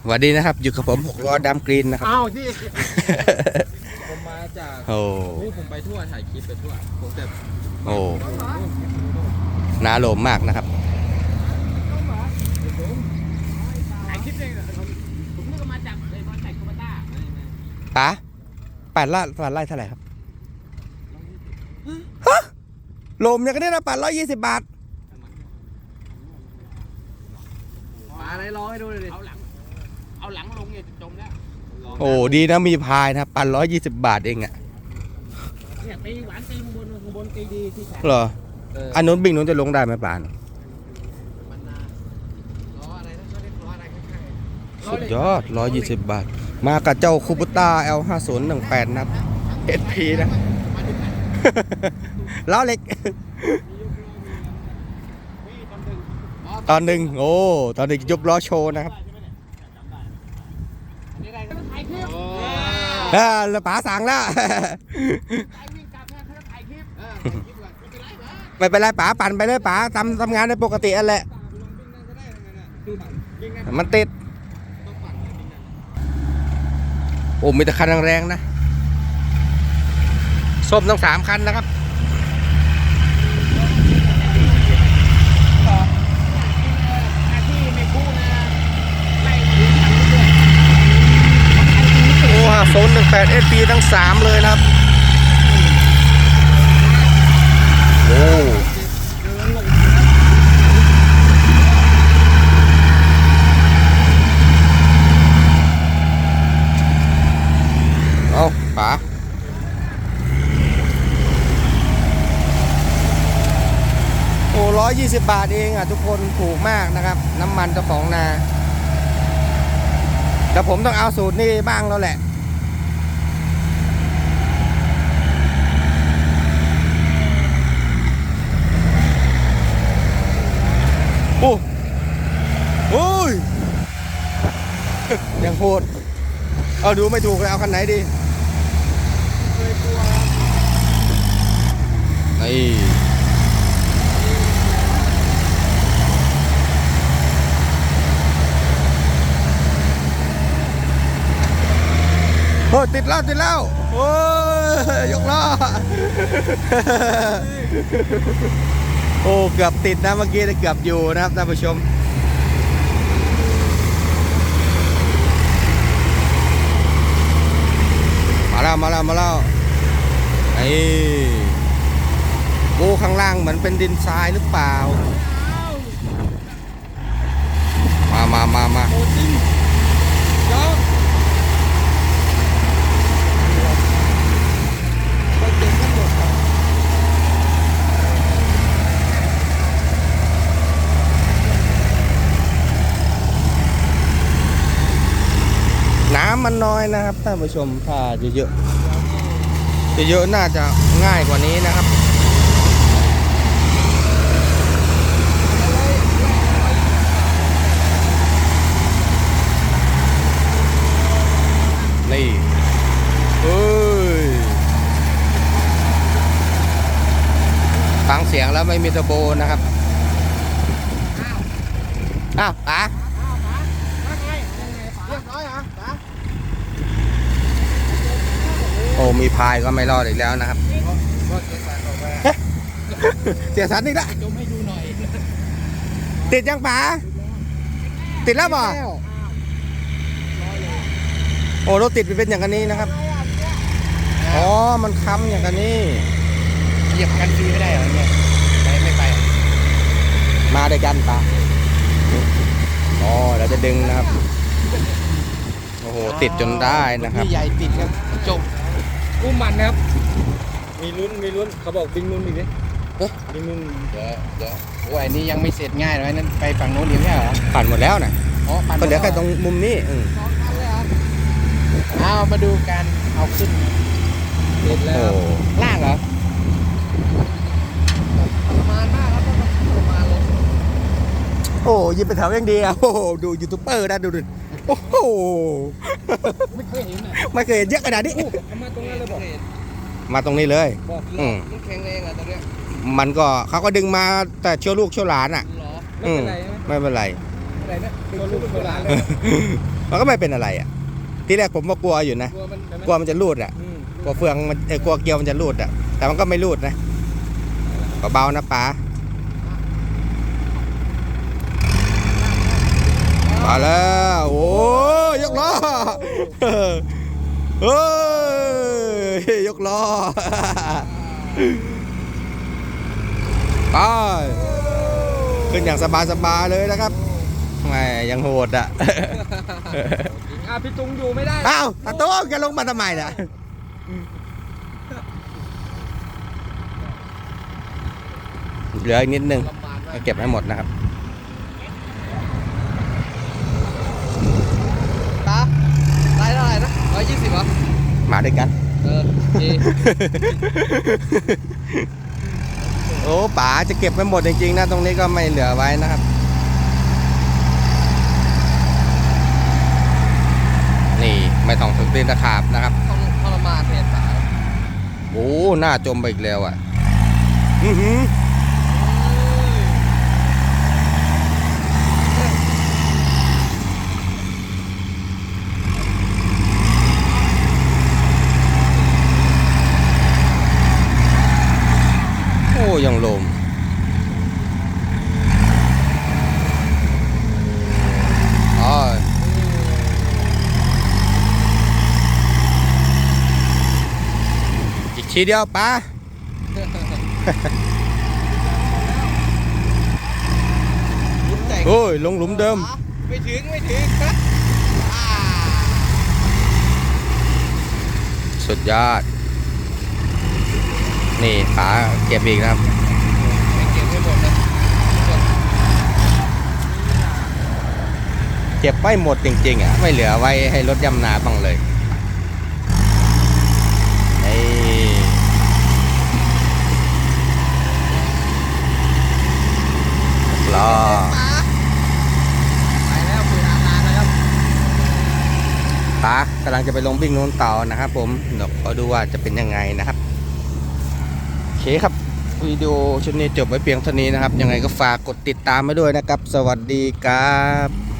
สวัสดีนะครับ อยู่กับผมหกล้อดำกรีนนะครับอ้าวที่ ผมมาจากโอ้โอ้ผมไปทั่วถ่ายคลิปไปทั่ว ผมแต่โอ้น่าโลมมากนะครับถ่ายคลิปเองเหรอผมเพิ่งมาจากเลยมาจากโคมาต้าป๋าแปดไร่แปดไร่เท่าไหร่ครับฮะโลมอย่างนี้นะแปดร้อยยี่สิบบาทปลาอะไรร้องให้ดูเลยดิเอาหลัง เอาหลังลงเนี่ยจะจมแล้วโอ้ดีนะมีพายนะครับปันร้อยยี่สิบบาทเองอะเนี่ยตีหวานตีข้างบนข้างบนตีดีที่แขนเหรออันนู้นบิ่งนู้นจะลงได้ไหมป่าน มันนาล้ออะไรนะเขาเรียกล้ออะไรข้างๆสุดยอดร้อยยี่สิบบาท มากับเจ้าคูปต้า L ห้าศูนย์หนึ่งแปดนะครับ SP นะ ล้อเล็ก ตอนหนึ่ง โอ้ ตอนหนึ่งยกล้อโชว์นะครับ นี่อะไรก็ถ่ายคลิป อ่าแล้วป๋าสั่งแล้วไปวิ่งกลับเนี่ยเขาจะถ่ายคลิปเออถ่ายคลิปก่อนไม่เป็นไรปะไม่เป็นไรป๋าปั่นไปเลยป๋าทำทำงานในปกติอันแหละดูวิ่งนั่นมันติด ต้องปั่นวิ่งนั่นโอ้มีแต่คันแรงๆนะส้มต้องสามคันนะครับ 8 SP ทั้ง 3 เลยนะครับโอ้เอาป๋าโอ้ร้อยยี่สิบบาทเองอะทุกคนถูกมากนะครับ น้ำมันเจ้าของนาแต่ผมต้องเอาสูตรนี่บ้างแล้วแหละ ดูไม่ถูกเลยเอาคันไหนดีนี่โอ้ติดแล้วติดแล้วโอ้ยยกล้อโอ้เกือบติดนะเมื่อกี้เกือบอยู่นะครับท่านผู้ชม มา แล้วมาแล้วมาแล้วไอ้โอ้ข้างล่างเหมือนเป็นดินทรายหรือเปล่า มามามามาโอ้จริงยวไปเก็บกันหมดครับ น้ำมันน้อยนะครับท่านผู้ชมถ้าเยอะๆเยอะๆน่าจะง่ายกว่านี้นะครับนี่เอ้ยฟังเสียงแล้วไม่มีตะโบนะครับ อ้าวป๋าว่าไงเรียบร้อยเหรอป๋า โอ้ มีพายก็ไม่รอดอีกแล้วนะครับก็เก็บสารออกมาเสียสันอีกแล้วจมให้ดูหน่อย ติดยังป๋าติดแล้วบ่โอ้รถติดเป็นอย่างกันนี้นะครับ อ๋อ มันค้ำอย่างกันนี้ เหยียบกันฟรีไม่ได้เหรอเนี่ยไปไม่ไปอะมาด้วยกันป๋าอ๋อ เราจะดึงนะครับ โอ้โห ติดจนได้นะครับพี่ใหญ่ติดครับจบ อุ้มมันนะครับ มีลุ้นมีลุ้นเขาบอกดึงลุ้นอีกดิเอ๊ะดึงลุ้นเดี๋ยวเดี๋ยวโอ้ยอันนี้ยังไม่เสร็จง่ายเลยนั่นไปฝั่งโน้นอีกไม่ใช่เหรอผ่านหมดแล้วนะอ๋อปั่นก็เหลือแค่ตรงมุมนี้อืมสองคันเลยเหรอเอามาดูกันเอาขึ้นเสร็จโอ้แล้วล่างเหรอประมาณมากครับประมาณเลยโอ้ยิบไปแถวยังดีอะโอ้โหดูยูทูบเบอร์นะดูดิ โอ้โห ไม่เคยเห็นอะไม่เคยเห็นเยอะขนาดนี้ เอามาตรงนั้นเลยบอกมาตรงนี้เลย บอกอืมมันแข็งแรงอะตรงเนี้ยมันก็เขาก็ดึงมาแต่เชื่อลูกเชื่อหลานอะ เหรอไม่เป็นไรใช่ไหมไม่เป็นไรไม่อะไรเนี่ยตัวลูกตัวหลานเลยมันก็ไม่เป็นอะไรอะ ที่แรกผมก็กลัวอยู่นะ กลัวมันใช่ไหมกลัวมันจะรูดอะ อืมกลัวเฟืองมันเออกลัวเกลียวมันจะรูดอะ แต่มันก็ไม่รูดนะเบาๆนะป๋า มาแล้วโอ้ยยกล้อเฮ้ยยกล้อไปขึ้นอย่างสบายๆเลยนะครับแหมยังโหดอะจริงอะพี่ตุงอยู่ไม่ได้อ้าวตาโต้แกลงมาทำไมน่ะเหลืออีกนิดนึงลำบากมากเก็บให้หมดนะครับ ตาได้เท่าไห ร่นะร้อยยี่สิบเหรอมาด้วยกัน เออดีโอ้ป๋าจะเก็บไปหมดจริงๆนะตรงนี้ก็ไม่เหลือไว้นะครับ นี่ไม่ต้องถึงตีนตะขาบนะครับทรทรมานแทนสาวโอ้หน้าจมไปอีกแล้วอะ อื้อหือโอ้ยังลมอ๋ออีก ทีเดียวป้าโอ้ยลงหลุมเดิม ไม่ถึง ไม่ถึงอ่าสุดยอด นี่ป๋าเก็บอีกนะครับเก็บไม่หมดนะเก็บไม่หมดจริงๆอะ ไม่เหลือไว้ให้รถยำนาบ้างเลยนี่ รอไปแล้วคุยนานๆนะครับป๋ากำลังจะไปลงวิ่งนู้นต่อนะครับ ผมเดี๋ยวขอดูว่าจะเป็นยังไงนะครับโอเคครับวิดีโอชุดนี้จบไว้เพียงเท่านี้นะครับ ยังไงก็ฝากกดติดตามไว้ด้วยนะครับ สวัสดีครับ